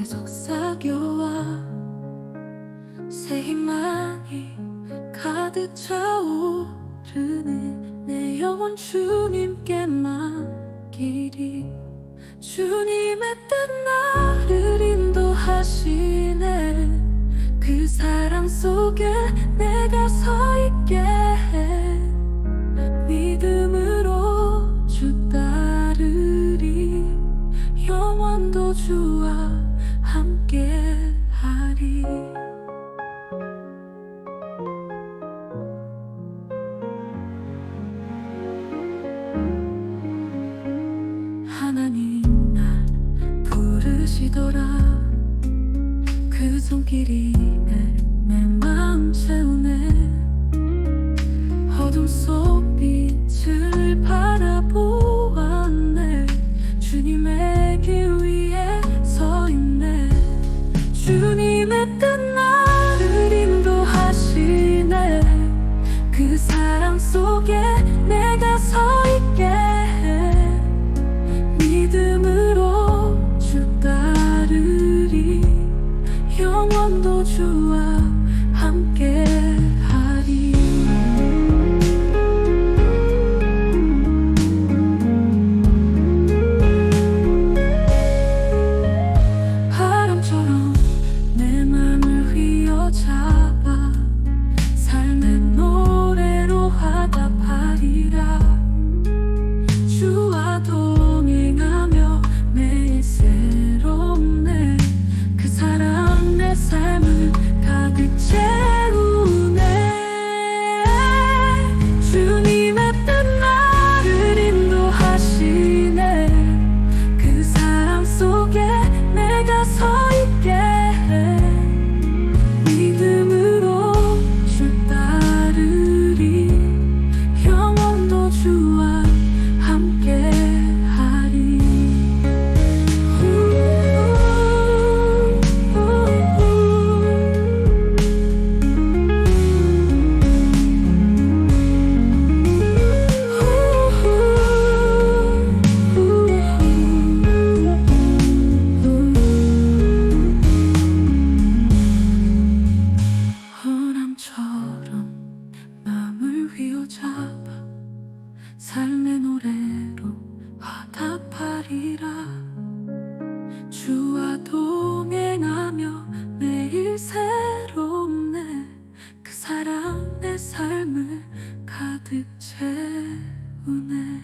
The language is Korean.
내게 속삭여와. 새 희망이 가득 차오르네. 내 영혼 주님께 맡기리. 주님의 뜻 나를 인도하시네. 그 사랑 속에 내가 서 있게 해. 믿음으로 주 따르리. 영원도 주와 함께 하리. 하나님 날 부르시더라. 그 손길이 주님의 뜻 나를 인도하시네. 그 사랑 속에 내가 서 있게 해. 믿음으로 주 따르리. 영원도 주와 함께 노래로 화답하리라. 주와 동행하며 매일 새롭네. 그 사랑 내 삶을 가득 채우네.